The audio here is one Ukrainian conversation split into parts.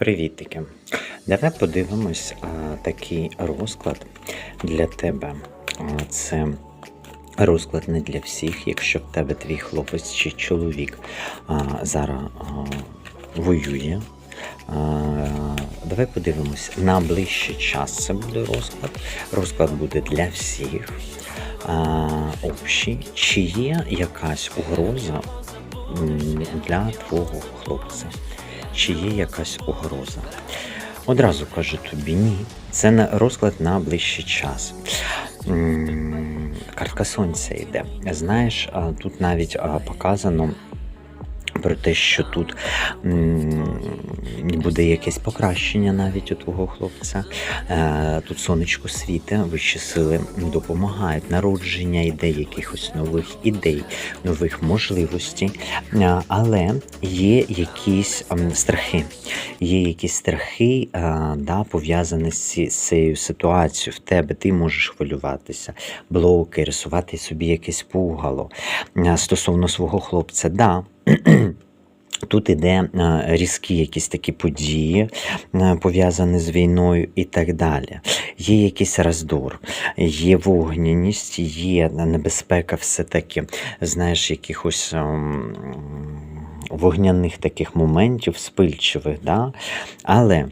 Привітики! Давай подивимось а, такий розклад для тебе. А, це розклад не для всіх, якщо в тебе твій хлопець чи чоловік а, зараз а, воює. А, давай подивимось на ближчий час. Це буде розклад. Розклад буде для всіх. А, общий. Чи є якась угроза для твого хлопця? Чи є якась угроза? Одразу кажу тобі ні. Це на розклад на ближчий час. Картка сонця йде. Знаєш, тут навіть показано. Про те, що тут буде якесь покращення навіть у твого хлопця. Е, Тут сонечко світе, вищі сили допомагають. Народження ідей, якихось нових ідей, нових можливостей. Е, Але є якісь ем, страхи. Є якісь страхи, е, да, пов'язані з цією ситуацією. В тебе ти можеш хвилюватися, блоки, рисувати собі якесь пугало стосовно свого хлопця. Да, Тут іде е, різкі якісь такі події, е, пов'язані з війною і так далі. Є якийсь роздор, є вогняність, є небезпека все-таки, знаєш, якихось ем, вогняних таких моментів, спильчивих. Да? Але е,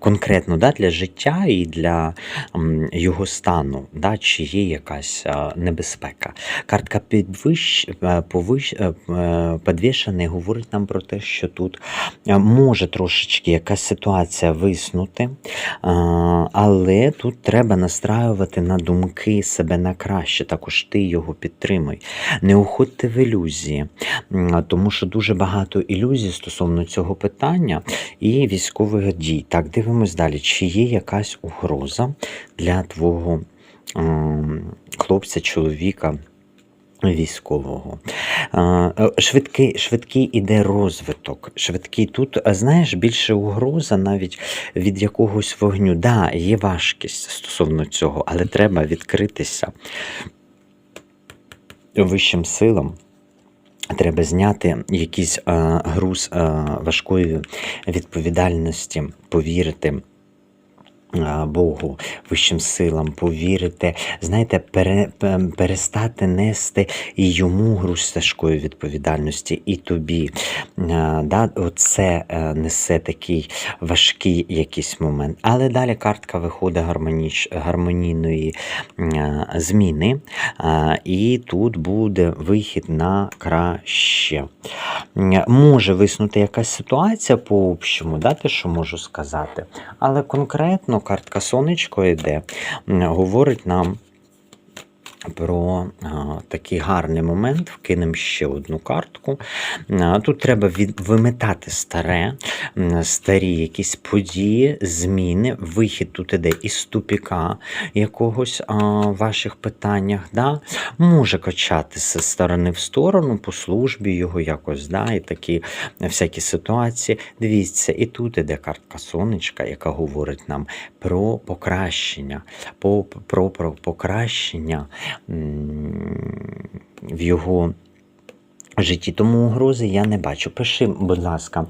конкретно да, для життя і для його стану, да, чи є якась е, небезпека. Картка підвищ, е, повищ, е, підвішений говорить нам про те, що тут може трошечки якась ситуація виснути, але тут треба настраювати на думки себе на краще. Також ти його підтримуй. Не уходьте в ілюзії, тому що дуже багато ілюзій стосовно цього питання і військових дій. Так, дивимось далі. Чи є якась угроза для твого ем, хлопця, чоловіка? Військового. Е, е, Швидкий, швидкий іде розвиток. Швидкий тут, знаєш, більше угроза навіть від якогось вогню. Да, є важкість стосовно цього, але треба відкритися вищим силам. Треба зняти якийсь е, груз е, важкої відповідальності, повірити. Богу, вищим силам, повірити, знаєте, пере, перестати нести і йому груз тяжкої відповідальності, і тобі. Да, Оце е, несе такий важкий якийсь момент. Але далі картка виходить гармоніч, гармонійної зміни, і тут буде вихід на краще. Може виснути якась ситуація по общому, да, те, що можу сказати. Але конкретно картка сонечко йде, говорить нам. Про а, такий гарний момент вкинемо ще одну картку. А, тут треба від, виметати старе, старі якісь події, зміни. Вихід тут іде із тупіка якогось а, в ваших питаннях. Да? Може качатися з сторони в сторону, по службі його якось, да? і такі всякі ситуації. Дивіться, і тут іде картка сонечка, яка говорить нам про покращення, по, про, про покращення в його житті. Тому угрози я не бачу. Пиши, будь ласка,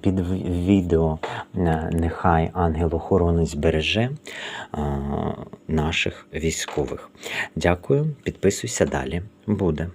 під відео нехай ангел-охоронець береже наших військових. Дякую, підписуйся далі. Буде.